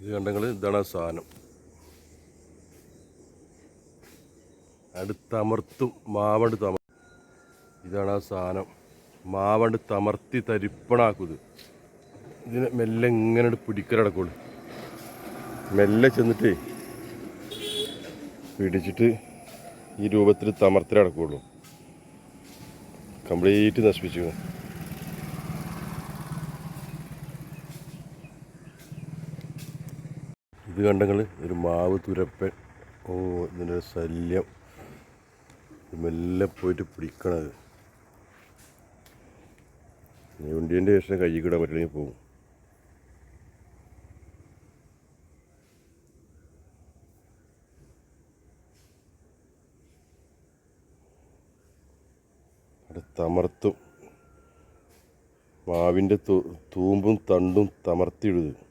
ഇത് കണ്ടെങ്കിൽ ഇതാണ് സാധനം. അടുത്തമർത്തും മാവണ്ട് തമർ ഇതാണ് ആ സാധനം. മാവണ്ട് തമർത്തി തരിപ്പണാക്കുന്നത് ഇതിനെ മെല്ലെ ഇങ്ങനെ പിടിക്കലടക്കുള്ളൂ മെല്ലെ ചെന്നിട്ടേ പിടിച്ചിട്ട് ഈ രൂപത്തിൽ തമർത്തിലടക്കുള്ളൂ കംപ്ലീറ്റ് നശിപ്പിച്ചു. ഇത് കണ്ടങ്ങൾ ഒരു മാവ് തുരപ്പൻ. ഓ ഇതിന്റെ ശല്യം. മെല്ലെ പോയിട്ട് പിടിക്കണത്. ഉണ്ടിയന്റെ ശേഷം കൈ കിടാൻ പറ്റില്ലെങ്കിൽ പോകും തമർത്തും. മാവിന്റെ തൂമ്പും തണ്ടും തമർത്തിയിടുത്